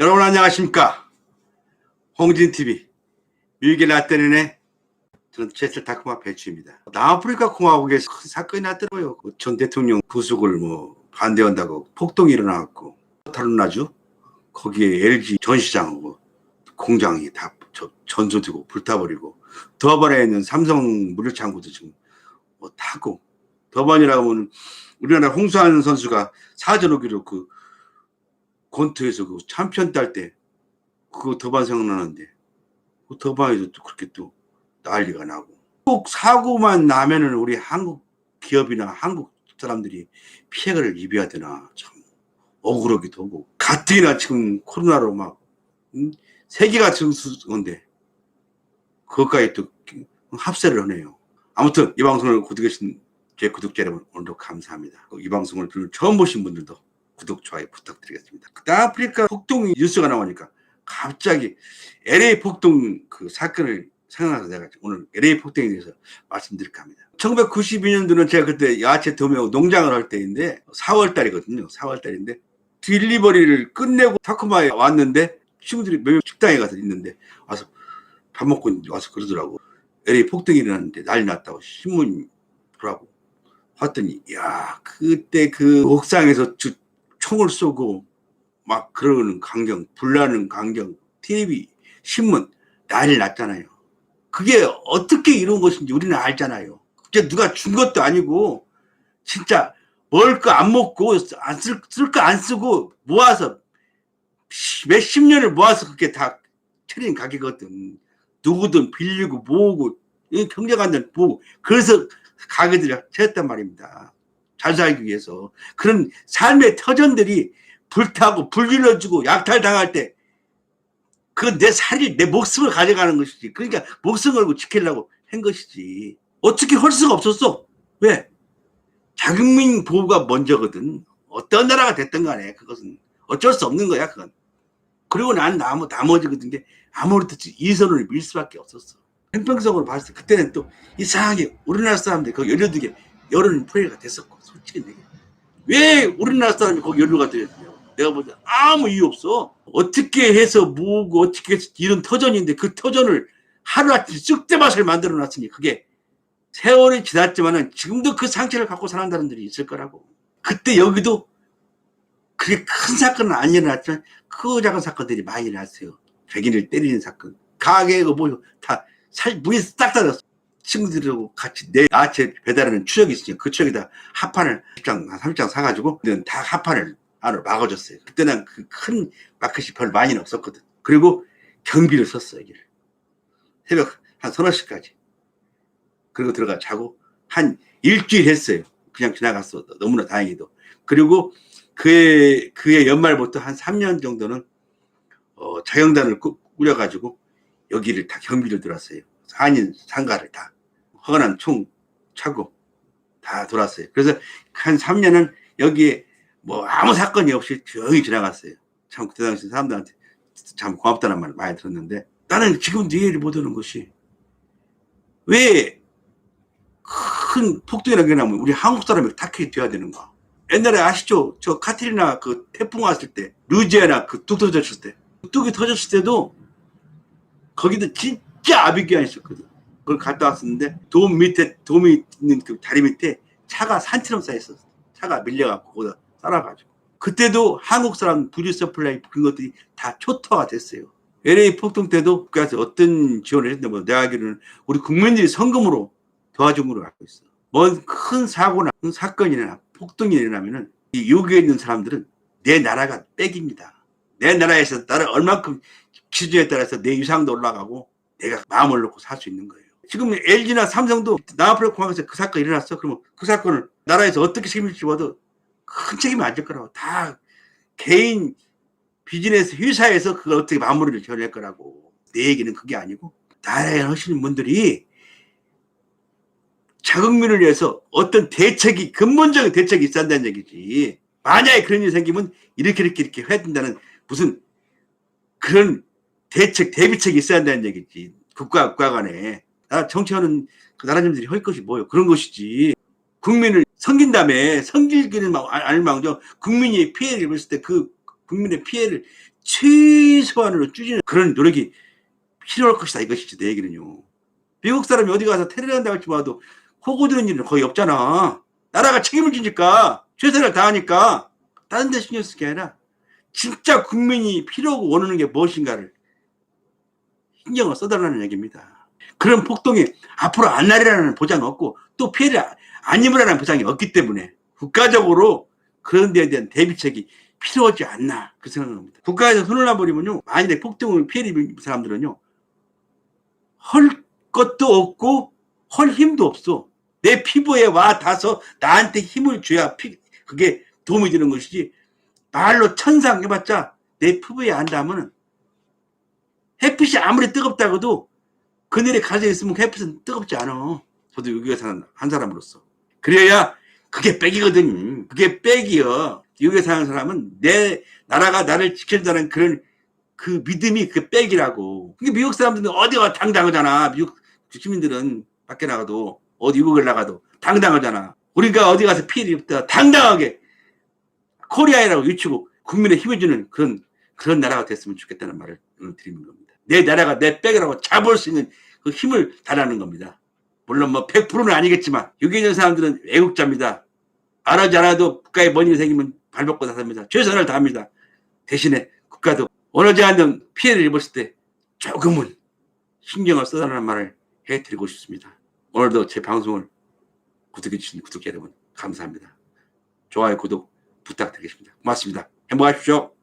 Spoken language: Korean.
여러분 안녕하십니까? 홍진TV 미국의 라떼는의 저는 제슬 다크마 배추입니다. 남아프리카 공화국에서 큰 사건이 났더라고요. 그전 대통령 부속을 뭐 반대한다고 폭동이 일어나갖고 다른 나주? 거기에 LG 전시장하고 공장이 다 저- 전소되고 불타버리고 더반에 있는 삼성 물류창고도 지금 뭐 타고. 더반이라고 하면 우리나라 홍수환 선수가 사전 오기로 그 권투에서 그 챔피언 딸때 그거 더반 생각나는데 그 더반에도 또 그렇게 또 난리가 나고. 꼭 사고만 나면은 우리 한국 기업이나 한국 사람들이 피해를 입어야 되나 참 억울하기도 하고. 가뜩이나 지금 코로나로 막 음? 세계가 증수건데 그것까지 또 합세를 하네요. 아무튼 이 방송을 구독해주신 제 구독자 여러분 오늘도 감사합니다. 이 방송을 처음 보신 분들도 구독, 좋아요 부탁드리겠습니다. 남아프리카 폭동 뉴스가 나오니까 갑자기 LA 폭동 그 사건을 생각나서 내가 오늘 LA 폭동에 대해서 말씀드릴까 합니다. 1992년도는 제가 그때 야채 도매하고 농장을 할 때인데 4월 달이거든요. 4월 달인데 딜리버리를 끝내고 타코마에 왔는데 친구들이 몇명 식당에 가서 있는데 와서 밥 먹고 와서 그러더라고. LA 폭동이 일어났는데 난리 났다고 신문 보라고 봤더니 야 그때 그 옥상에서 주- 총을 쏘고 막 그러는 광경, 불나는 광경, TV, 신문 난리 났잖아요. 그게 어떻게 이런 것인지 우리는 알잖아요. 그게 누가 준 것도 아니고 진짜 먹을 거 안 먹고 쓸거 안 쓰고 모아서 몇십 년을 모아서 그렇게 다 차린 가게거든. 누구든 빌리고 모으고 이 경제관들 모으고 그래서 가게들이 채웠단 말입니다. 잘 살기 위해서 그런 삶의 터전들이 불타고 불질러주고 약탈당할 때그내 살이 내 목숨을 가져가는 것이지. 그러니까 목숨 걸고 지키려고 한 것이지. 어떻게 할 수가 없었어. 왜? 자국민 보호가 먼저거든. 어떤 나라가 됐든 간에 그것은 어쩔 수 없는 거야 그건. 그리고 난 나머, 나머지거든 게 아무래도 이 선을 밀 수밖에 없었어. 형평성으로 봤을 때 그때는 또 이상하게 우리나라 사람들이 그 열려두게 여론 프레이가 됐었고 솔직히 내게 왜 우리나라 사람이 거기 연루가 되었냐 내가 보자. 아무 이유 없어. 어떻게 해서 모으고 어떻게 해서 이런 터전인데 그 터전을 하루아침에 쑥대밭을 만들어 놨으니 그게 세월이 지났지만은 지금도 그 상처를 갖고 사는 사람들이 있을 거라고. 그때 여기도 그게 큰 사건은 안 일어났지만 크 작은 사건들이 많이 일어났어요. 백인을 때리는 사건. 가게가 뭐다 살, 문이 싹 닫았어 친구들하고 같이 내 아체 배달하는 추적이 있으니까 그 추적에다 합판을 10장, 한 30장 사가지고 다 합판을 안으로 막아줬어요. 그때는 그 큰 마켓이 별 많이는 없었거든. 그리고 경비를 썼어, 여기를. 새벽 한 서너 시까지. 그리고 들어가 자고 한 일주일 했어요. 그냥 지나갔어. 너무나 다행히도. 그리고 그의, 그의 연말부터 한 3년 정도는 어, 자경단을 꾸- 꾸려가지고 여기를 다 경비를 들었어요. 한인 상가를 다. 허가난 총 차고 다 돌았어요. 그래서 한 3년은 여기에 뭐 아무 사건이 없이 조용히 지나갔어요. 참 그때 당시 사람들한테 참 고맙다는 말 많이 들었는데 나는 지금도 이해를 못하는 것이 왜 큰 폭동이라는 게 나면 우리 한국 사람이 타켓이 돼야 되는가? 옛날에 아시죠? 저 카트리나 그 태풍 왔을 때 루지애나 그 뚝 터졌을 때 뚝이 터졌을 때도 거기도 진짜 아비규환 있었거든. 그걸 갔다 왔었는데 돔 밑에 돔이 있는 그 다리 밑에 차가 산처럼 쌓여 있었어. 차가 밀려갖고 거기다 쌓아가지고. 그때도 한국 사람 부류 서플라이 그런 것들이 다 초토화가 됐어요. LA 폭동 때도 그래서 어떤 지원을 했는데 뭐 내가 알기로는 우리 국민들이 성금으로 도와준 걸로 알고 있어. 뭔 큰 사고나 큰 사건이나 폭동이 일어나면은 이 여기에 있는 사람들은 내 나라가 빽입니다. 내 나라에서 나를 얼만큼 기준에 따라서 내 위상도 올라가고 내가 마음을 놓고 살 수 있는 거예요. 지금 LG나 삼성도 남아프리카 공항에서 그 사건이 일어났어. 그러면 그 사건을 나라에서 어떻게 책임을 지워도 큰 책임이 안 질 거라고. 다 개인 비즈니스 회사에서 그걸 어떻게 마무리를 지어낼 거라고. 내 얘기는 그게 아니고 나라에 하시는 분들이 자국민을 위해서 어떤 대책이 근본적인 대책이 있어야 한다는 얘기지. 만약에 그런 일이 생기면 이렇게 이렇게 이렇게 해야 된다는 무슨 그런 대책 대비책이 있어야 한다는 얘기지. 국가 국가 간에 나 정치하는 그 나라님들이 할 것이 뭐요? 그런 것이지. 국민을 섬긴 다음에 알- 알망정 국민이 피해를 입었을 때 그 국민의 피해를 최소한으로 줄이는 그런 노력이 필요할 것이다 이것이지 내 얘기는요. 미국 사람이 어디 가서 테러한다고 할지 봐도 호구 드는 일은 거의 없잖아. 나라가 책임을 지니까 최선을 다하니까 다른 데 신경 쓸 게 아니라 진짜 국민이 필요하고 원하는 게 무엇인가를 신경을 써달라는 얘기입니다. 그런 폭동이 앞으로 안 나리라는 보장은 없고 또 피해를 안 입으라는 보장이 없기 때문에 국가적으로 그런 데에 대한 대비책이 필요하지 않나 그 생각합니다. 국가에서 손을 놔버리면요 만일에 폭동을 피해를 입은 사람들은요 헐 것도 없고 헐 힘도 없어. 내 피부에 와 닿아서 나한테 힘을 줘야 피, 그게 도움이 되는 것이지 말로 천상 해봤자 내 피부에 안 닿으면 햇빛이 아무리 뜨겁다고도 그늘에 가져 있으면 그 햇빛은 뜨겁지 않아. 저도 여기에 사는 한 사람으로서. 그래야 그게 백이거든. 그게 백이여. 여기에 사는 사람은 내 나라가 나를 지켜준다는 그런 그 믿음이 그 백이라고. 그게 미국 사람들은 어디가 당당하잖아. 미국 시민들은 밖에 나가도 어디 미국을 나가도 당당하잖아. 우리가 어디 가서 피해를 입다 당당하게 코리아이라고 외치고 국민의 힘을 주는 그런 그런 나라가 됐으면 좋겠다는 말을 오늘 드리는 겁니다. 내 나라가 내 백이라고 잡을 수 있는 그 힘을 달하는 겁니다. 물론 뭐 100%는 아니겠지만 있는 사람들은 애국자입니다. 알아지 않아도 국가에 뭔 일이 생기면 발벗고 나섭니다. 최선을 다합니다. 대신에 국가도 원하지 않는 피해를 입었을 때 조금은 신경을 써달라는 말을 해드리고 싶습니다. 오늘도 제 방송을 구독해주신 구독자 여러분 감사합니다. 좋아요, 구독 부탁드리겠습니다. 고맙습니다. 행복하십시오.